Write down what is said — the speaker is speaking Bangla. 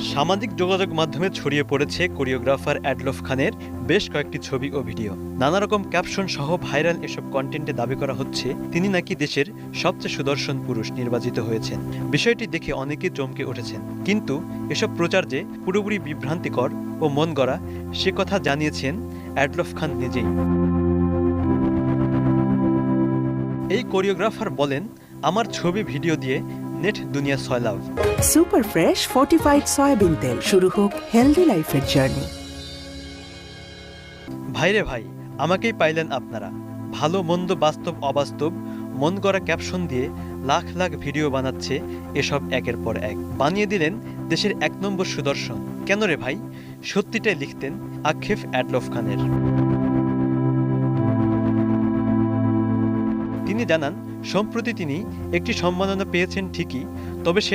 সামাজিক যোগাযোগ মাধ্যমে ছড়িয়ে পড়েছে কোরিওগ্রাফার অ্যাডলফ খানের বেশ কয়েকটি ছবি ও ভিডিও। নানা রকম ক্যাপশন সহ ভাইরাল এসব কন্টেন্টে দাবি করা হচ্ছে, তিনি নাকি দেশের সবচেয়ে সুদর্শন পুরুষ নির্বাচিত হয়েছেন। বিষয়টি দেখে অনেকে চমকে উঠেছেন। কিন্তু এসব প্রচার যে পুরোপুরি বিভ্রান্তিকর ও মন গড়া, সে কথা জানিয়েছেন অ্যাডলফ খান নিজেই। এই কোরিওগ্রাফার বলেন, আমার ছবি, ভিডিও দিয়ে নেট দুনিয়া সয়লাভ সুপার ফ্রেশ ফর্টিফাইড সয়াবিন তেল। শুরু হোক হেলদি লাইফের জার্নি ভাইরে ভাই, আমাকেই পাইলেন আপনারা। ভালো, মন্দ, বাস্তব, অবাস্তব, মন করা ক্যাপশন দিয়ে লাখ লাখ ভিডিও বানাচ্ছে এসব একের পর এক। বানিয়ে দিলেন দেশের এক নম্বর সুদর্শন। কেন রে ভাই? সত্যিটাই লিখতেন আক্ষেপ অ্যাডলফ খানের। তিনি জানান, সম্প্রতি তিনি একটি সম্মাননা পেয়েছেন ঠিকই, তবে সেটা